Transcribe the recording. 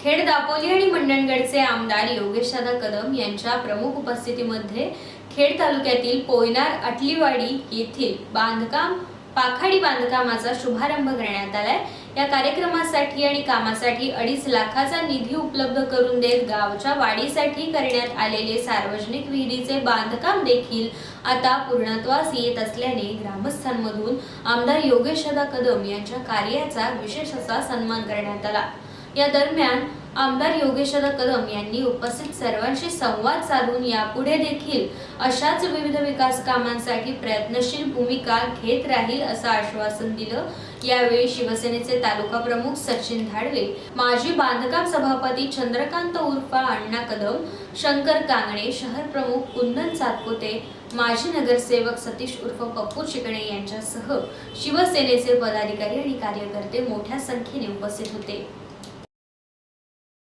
खेड दापोली आणि मंडणगडचे आमदार योगेशदादा कदम यांच्या प्रमुख उपस्थितीमध्ये खेड तालुक्यातील पोयनार अटलीवाडी येथील बांधकाम पाखाडी बांधकामाचा शुभारंभ करण्यात आलाय. या कार्यक्रमासाठी आणि कामासाठी अडीच लाखाचा निधी उपलब्ध करून देत गावच्या वाढीसाठी करण्यात आलेले सार्वजनिक विहिरीचे बांधकाम देखील आता पूर्णत्वास येत असल्याने ग्रामस्थांमधून आमदार योगेशदा कदम यांच्या कार्याचा विशेष असा सन्मान करण्यात आला. या दरम्यान आमदार योगेश्वर कदम यांनी उपस्थित सर्वांशी संवाद साधून यापुढे देखील अशाच विविध विकास कामांसाठी प्रयत्नशील भूमिका घेत राहील असं आश्वासन दिलं. यावेळी शिवसेनेचे तालुका प्रमुख सचिन धाडवे माजी बांधकाम सभापती चंद्रकांत उर्फा अण्णा कदम शंकर कांगणे शहर प्रमुख कुंदन सातपुते माजी नगरसेवक सतीश उर्फ पप्पू चिकणे यांच्यासह शिवसेनेचे पदाधिकारी आणि कार्यकर्ते मोठ्या संख्येने उपस्थित होते.